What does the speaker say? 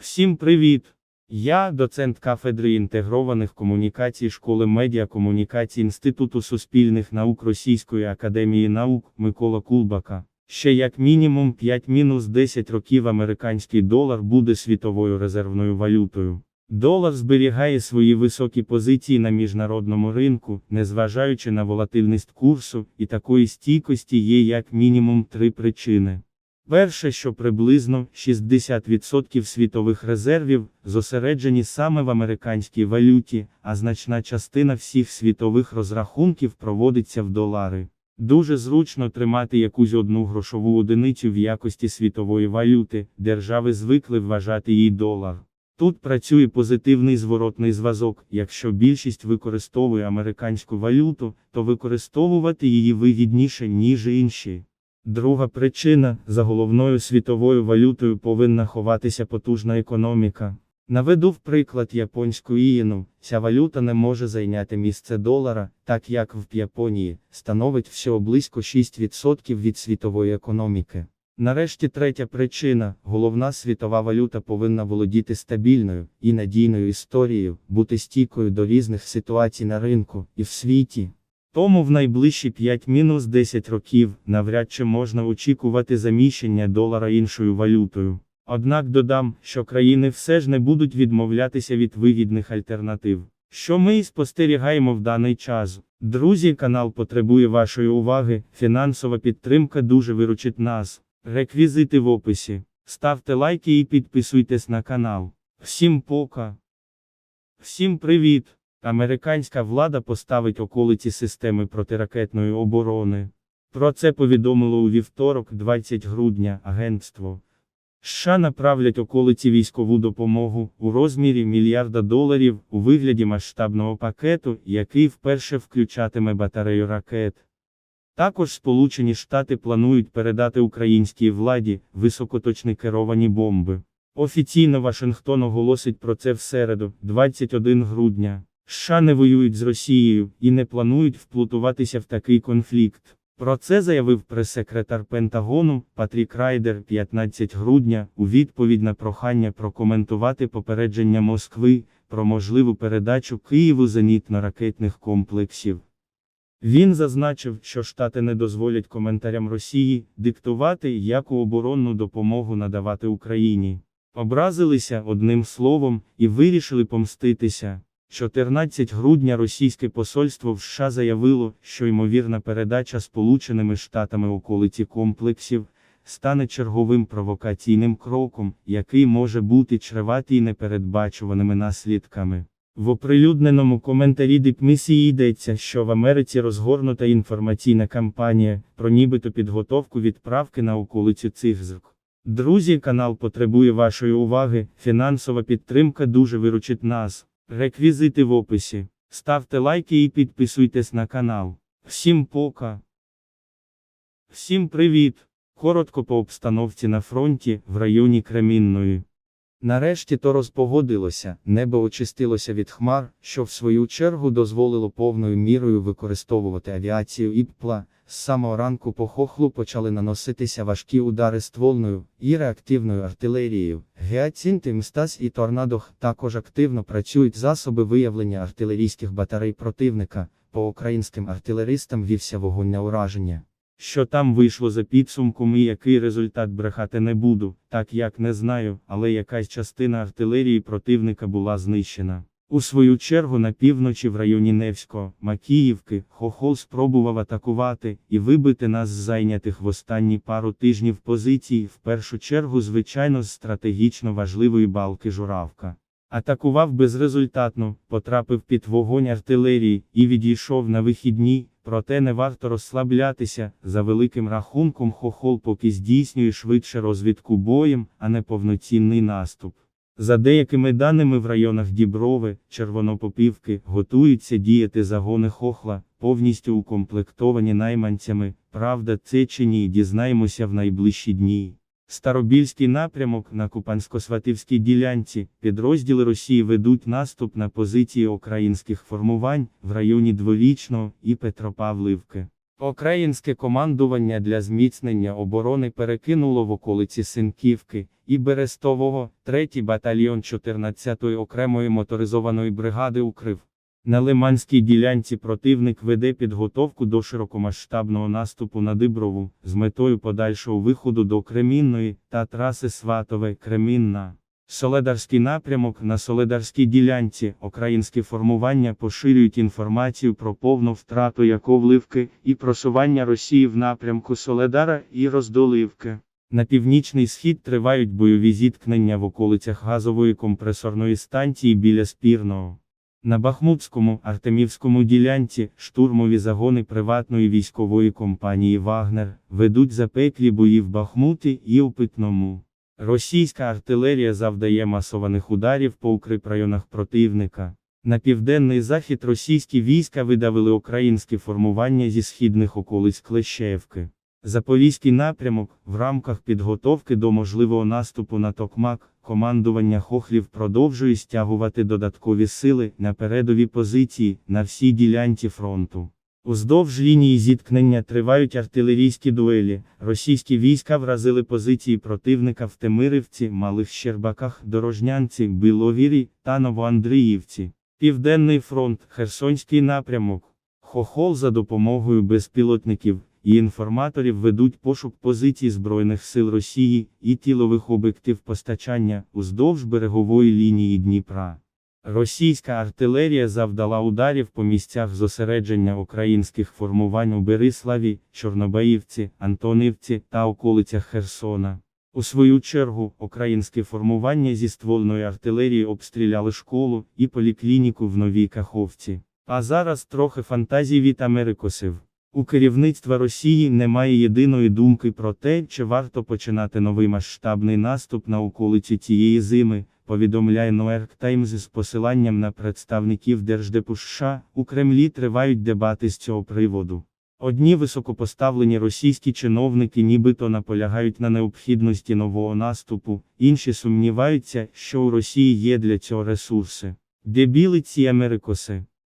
Всім привіт! Я доцент кафедри інтегрованих комунікацій школи медіакомунікацій Інституту суспільних наук Російської академії наук Микола Кулбака. Ще як мінімум 5-10 років американський долар буде світовою резервною валютою. Долар зберігає свої високі позиції на міжнародному ринку, незважаючи на волатильність курсу, і такої стійкості є як мінімум три причини. Перше, що приблизно 60% світових резервів зосереджені саме в американській валюті, а значна частина всіх світових розрахунків проводиться в долари. Дуже зручно тримати якусь одну грошову одиницю в якості світової валюти, держави звикли вважати її долар. Тут працює позитивний зворотний зв'язок, якщо більшість використовує американську валюту, то використовувати її вигідніше, ніж інші. Друга причина за головною світовою валютою повинна ховатися потужна економіка. Наведу в приклад японську ієну, ця валюта не може зайняти місце долара, так як в Японії становить всього близько 6% від світової економіки. Нарешті третя причина головна світова валюта повинна володіти стабільною і надійною історією, бути стійкою до різних ситуацій на ринку і в світі. Тому в найближчі 5-10 років навряд чи можна очікувати заміщення долара іншою валютою. Однак додам, що країни все ж не будуть відмовлятися від вигідних альтернатив. Що ми і спостерігаємо в даний час. Друзі, канал потребує вашої уваги, фінансова підтримка дуже виручить нас. Реквізити в описі. Ставте лайки і підписуйтесь на канал. Всім пока. Всім привіт! Американська влада поставить околиці системи протиракетної оборони. Про це повідомило у вівторок, 20 грудня, агентство. США направлять околиці військову допомогу у розмірі мільярда доларів у вигляді масштабного пакету, який вперше включатиме батарею ракет. Також Сполучені Штати планують передати українській владі високоточні керовані бомби. Офіційно Вашингтон оголосить про це в середу, 21 грудня. США не воюють з Росією і не планують вплутуватися в такий конфлікт. Про це заявив прес-секретар Пентагону Патрік Райдер 15 грудня у відповідь на прохання прокоментувати попередження Москви про можливу передачу Києву зенітно-ракетних комплексів. Він зазначив, що Штати не дозволять коментарям Росії диктувати, яку оборонну допомогу надавати Україні. Образилися одним словом і вирішили помститися. 14 грудня російське посольство в США заявило, що ймовірна передача Сполученими Штатами околиці комплексів стане черговим провокаційним кроком, який може бути чреватий непередбачуваними наслідками. В оприлюдненому коментарі дипмісії йдеться, що в Америці розгорнута інформаційна кампанія про нібито підготовку відправки на околицю цих зрк. Друзі, канал потребує вашої уваги, фінансова підтримка дуже виручить нас. Реквізити в описі. Ставте лайки і підписуйтесь на канал. Всім пока. Всім привіт. Коротко по обстановці на фронті в районі Кремінної. Нарешті то розпогодилося, небо очистилося від хмар, що в свою чергу дозволило повною мірою використовувати авіацію і ППЛА. З самого ранку по хохлу почали наноситися важкі удари ствольною і реактивною артилерією. Геацінти Мстас і Торнадох також активно працюють засоби виявлення артилерійських батарей противника. По українським артилеристам вівся вогонь на ураження. Що там вийшло за підсумком і який результат брехати не буду, так як не знаю, але якась частина артилерії противника була знищена. У свою чергу на півночі в районі Невського, Макіївки, Хохол спробував атакувати і вибити нас з зайнятих в останні пару тижнів позицій, в першу чергу, звичайно, з стратегічно важливої балки Журавка. Атакував безрезультатно, потрапив під вогонь артилерії і відійшов на вихідні, проте не варто розслаблятися, за великим рахунком Хохол поки здійснює швидше розвідку боєм, а не повноцінний наступ. За деякими даними в районах Діброви, Червонопопівки готуються діяти загони Хохла, повністю укомплектовані найманцями, правда це чи ні дізнаємося в найближчі дні. Старобільський напрямок на Купансько-Свативській ділянці, підрозділи Росії ведуть наступ на позиції українських формувань в районі Дворічного і Петропавливки. Українське командування для зміцнення оборони перекинуло в околиці Синківки і Берестового 3-й батальйон 14-ї окремої моторизованої бригади укрив. На Лиманській ділянці противник веде підготовку до широкомасштабного наступу на Диброву з метою подальшого виходу до Кремінної та траси Сватове-Кремінна. Соледарський напрямок на Соледарській ділянці українські формування поширюють інформацію про повну втрату Яковливки і просування Росії в напрямку Соледара і Роздоливки. На північний схід тривають бойові зіткнення в околицях газової компресорної станції біля Спірного. На Бахмутському, Артемівському ділянці штурмові загони приватної військової компанії Вагнер ведуть запеклі бої в Бахмуті і у Питному. Російська артилерія завдає масованих ударів по укріпрайонах противника. На південний захід російські війська видавили українські формування зі східних околиць Клещеївки. Запорізький напрямок, в рамках підготовки до можливого наступу на Токмак, командування Хохлів продовжує стягувати додаткові сили на передові позиції на всій ділянці фронту. Уздовж лінії зіткнення тривають артилерійські дуелі. Російські війська вразили позиції противника в Темирівці, Малих Щербаках, Дорожнянці, Біловірі та Новоандріївці. Південний фронт, Херсонський напрямок. Хохол за допомогою безпілотників і інформаторів ведуть пошук позицій Збройних сил Росії і тілових об'єктив постачання уздовж берегової лінії Дніпра. Російська артилерія завдала ударів по місцях зосередження українських формувань у Бериславі, Чорнобаївці, Антонівці та околицях Херсона. У свою чергу, українські формування зі ствольної артилерії обстріляли школу і поліклініку в Новій Каховці. А зараз трохи фантазій від Америкосів. У керівництва Росії немає єдиної думки про те, чи варто починати новий масштабний наступ на околиці цієї зими, повідомляє York Times з посиланням на представників Держдепу США, у Кремлі тривають дебати з цього приводу. Одні високопоставлені російські чиновники нібито наполягають на необхідності нового наступу, інші сумніваються, що у Росії є для цього ресурси. Дебіли ці Америкоси.